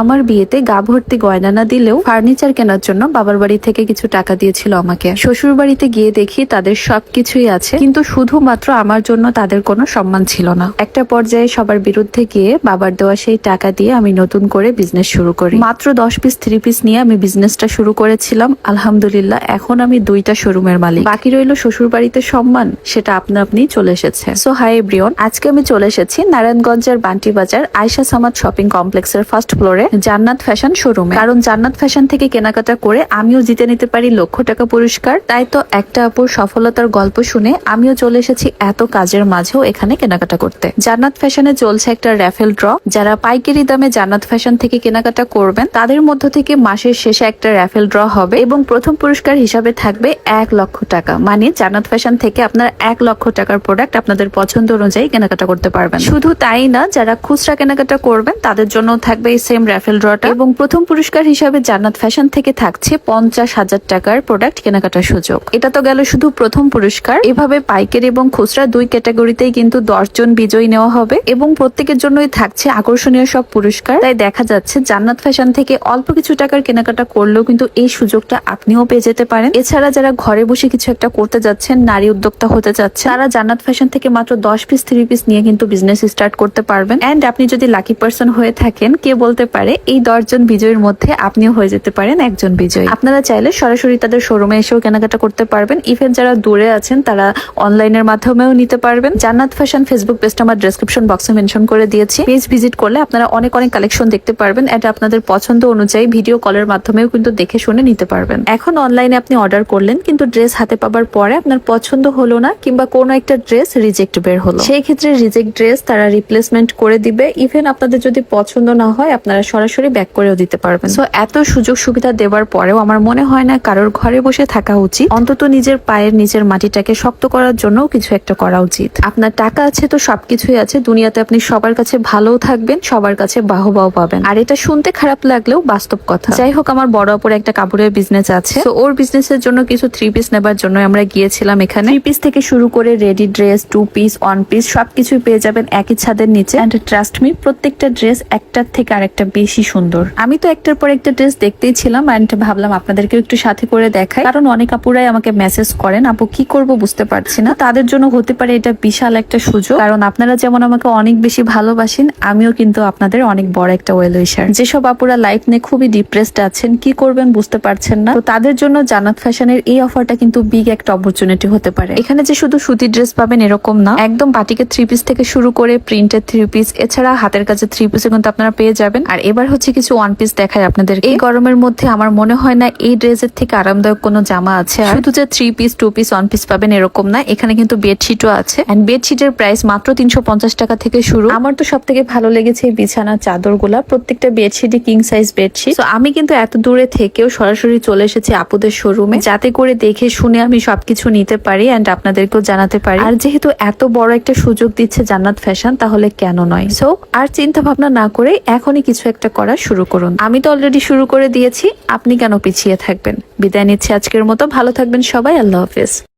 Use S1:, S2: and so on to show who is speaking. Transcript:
S1: আমার বিয়েতে গা ভর্তি গয়না না দিলেও ফার্নিচার কেনার জন্য বাবার বাড়ি থেকে কিছু টাকা দিয়েছিল আমাকে। শ্বশুর বাড়িতে গিয়ে দেখি তাদের সবকিছুই আছে, কিন্তু শুধুমাত্র আমার জন্য তাদের কোনো সম্মান ছিল না। একটা পর্যায়ে সবার বিরুদ্ধে গিয়ে বাবার দেওয়া সেই টাকা দিয়ে আমি নতুন করে বিজনেস শুরু করি। মাত্র দশ পিস থ্রি পিস নিয়ে আমি বিজনেসটা শুরু করেছিলাম। আলহামদুলিল্লাহ, এখন আমি দুইটা শোরুমের মালিক। বাকি রইল শ্বশুর বাড়িতে সম্মান, সেটা আপনা আপনি চলে এসেছে। সো হাই এভরিওন আজকে আমি চলে এসেছি নারায়ণগঞ্জের বান্টি বাজার আয়শা সামাদ শপিং কমপ্লেক্সের ফার্স্ট ফ্লোরে জান্নাত ফ্যাশন শোরুমে। কারণ জান্নাত ফ্যাশন থেকে কেনাকাটা করে আমিও জিতে নিতে পারি লক্ষ টাকা পুরস্কার। তাই তো একটা আপুর সফলতার গল্প শুনে আমিও চলে এসেছি এত কাজের মাঝেও এখানে কেনাকাটা করতে। জান্নাত ফ্যাশনে চলছে একটা র্যাফেল ড্র, যারা পাইকারি দামে জান্নাত ফ্যাশন থেকে কেনাকাটা করবেন, তাদের মধ্য থেকে মাসের শেষে একটা র্যাফেল ড্র হবে এবং প্রথম পুরস্কার হিসাবে থাকবে এক লক্ষ টাকা। মানে জান্নাত ফ্যাশন থেকে আপনার এক লক্ষ টাকার প্রোডাক্ট আপনাদের পছন্দ অনুযায়ী কেনাকাটা করতে পারবেন। শুধু তাই না, যারা খুচরা কেনাকাটা করবেন, তাদের জন্য থাকবে এই সেম র্যাফেল ড্রটা এবং প্রথম পুরস্কার হিসাবে জান্নাত ফ্যাশন থেকে থাকছে পঞ্চাশ হাজার টাকার প্রোডাক্ট কেনাকাটার সুযোগ। এটা তো গেল শুধু প্রথম পুরস্কার। এভাবে পাইকারি এবং খুচরা দুই ক্যাটাগরিতেই কিন্তু দশ জন বিজয়ী নেওয়া হবে এবং প্রত্যেকের জন্যই থাকছে আকর্ষণীয় সব পুরস্কার। তাই দেখা যাচ্ছে জান্নাত ফ্যাশন থেকে অল্প কিছু টাকার কেনাকাটা করলেও কিন্তু এই সুযোগটা আপনিও পেয়ে যেতে পারেন। এছাড়া যারা ঘরে বসে কিছু একটা করতে যাচ্ছেন, নারী উদ্যোক্তা হতে যাচ্ছে তারা জান্নাত ফ্যাশন থেকে মাত্র দশ পিস থ্রি পিস নিয়ে কিন্তু বিজনেস স্টার্ট করতে পারবেন। অ্যান্ড আপনি যদি লাকি পার্সন হয়ে থাকেন, কে বলতে পারে, এই দশজন বিজয়ীর মধ্যে আপনিও হয়ে যেতে পারেন একজন বিজয়ী। আপনারা চাইলে সরাসরি তাদের শোরুমে এসেও কেনাকাটা করতে পারবেন। ইভেন যারা দূরে আছেন, তারা অনলাইনের মাধ্যমেও নিতে পারবেন। জান্নাত ফ্যাশন ফেসবুক পেজটা আমার ডেসক্রিপশন বক্সে মেনশন করে দিয়েছি। পেজ ভিজিট করলে আপনারা অনেক অনেক কালেকশন দেখতে পারবেন। এটা আপনাদের পছন্দ অনুযায়ী ভিডিও কলের মাধ্যমেও কিন্তু দেখে শুনে নিতে পারবেন। এখন অনলাইনে আপনি অর্ডার করলেন, কিন্তু ড্রেস হাতে পাবার পরে আপনার পছন্দ হলো না, কিংবা কোনো একটা ড্রেস রিজেক্ট বের হলো। সেই ক্ষেত্রে রিজেক্ট ড্রেস তারা রিপ্লেসমেন্ট করে দিবে। ইভেন আপনাদের যদি পছন্দ না হয়, আপনারা সরাসরি ব্যাক করেও দিতে পারবেন। সো এত সুযোগ সুবিধা দেওয়ার পরেও আমার মনে হয় না কারোর ঘরে বসে থাকা উচিত। অন্তত নিজের পায়ের নিজের মাটিটাকে শক্ত করার জন্য কিছু একটা করা উচিত। আপনার টাকা আছে তো সবকিছুই আছে। দুনিয়াতে আপনি সবার কাছে ভালোও থাকবেন, সবার কাছে বাহবাও পাবেন। আর এটা শুনতে খারাপ লাগলেও বাস্তব কথা। যাই হোক, আমার বড় অপর একটা কাপড়ের বিজনেস আছে। তো ওর বিজনেসের জন্য কিছু থ্রি পিস নেবার জন্য আমরা গিয়েছিলাম এখানে। থ্রি পিস থেকে শুরু করে ready dress two piece one piece সবকিছুই পেয়ে যাবেন একই ছাদের নিচে। অ্যান্ড ট্রাস্ট মি প্রত্যেকটা ড্রেস একটার থেকে আরেকটা বেশি সুন্দর। আমি তো একটার পর একটা ড্রেস দেখতেই ছিলাম অ্যান্ড ভাবলাম আপনাদেরকেও একটু সাথে করে দেখাই। কারণ অনেক আপুরাই আমাকে মেসেজ করেন, আপু, কি করব বুঝতে পারছি না। তাদের জন্য হতে পারে এটা বিশাল একটা সুযোগ। কারণ আপনারা যেমন আমাকে অনেক বেশি ভালোবাসেন, আমিও কিন্তু আপনাদের অনেক বড় একটা ওয়েল উইশার যেসব আপুরা লাইফ নিয়ে খুবই ডিপ্রেসড আছেন, কি করবেন বুঝতে পারছেন না। তো তাদের জন্য জানাত ফ্যাশনের এই অফারটা কিন্তু বিগ একটা অপরচুনিটি হতে পারে। এখানে যে শুধু সুতির ড্রেস পাবেন এরকম না, একদম বাটিকের থ্রি পিস থেকে শুরু করে প্রিন্টের থ্রি পিস এছাড়া হাতের কাছে থ্রি পিসে কিন্তু আপনারা পেয়ে যাবেন। আর এবার হচ্ছে কিছু ওয়ান পিস দেখায় আপনাদের এই গরমের মধ্যে আমার মনে হয় না এই ড্রেসের থেকে আরামদায়ক কোনো জামা আছে। শুধু যে three piece two piece one piece পাবেন এরকম না, এখানে কিন্তু বেডশিটও আছে। এন্ড বেডশিটের প্রাইস মাত্র তিনশো পঞ্চাশ টাকা থেকে শুরু। আমার তো সব থেকে ভালো লেগেছে এই বিছানার চাদরগুলা প্রত্যেকটা বেডশিটই কিং সাইজ বেডশিট তো আমি কিন্তু এত দূরে থেকেও সরাসরি চলে এসেছি আপুদের শোরুমে যাতে করে দেখে শুনে আমি সবকিছু নিতে পারি অ্যান্ড আপনাদেরকেও জানাতে পারি। আর যেহেতু এত বড় একটা সুযোগ দিচ্ছে জান্নাত ফ্যাশন তাহলে কেন নয়? সো আর চিন্তা ভাবনা না করে এখনই কিছু একটা করা শুরু করুন। আমি তো অলরেডি শুরু করে দিয়েছি, আপনি কেন পিছিয়ে থাকবেন? বিদায় নিচ্ছি আজকের মতো, ভালো থাকবেন সবাই, আল্লাহ হাফেজ।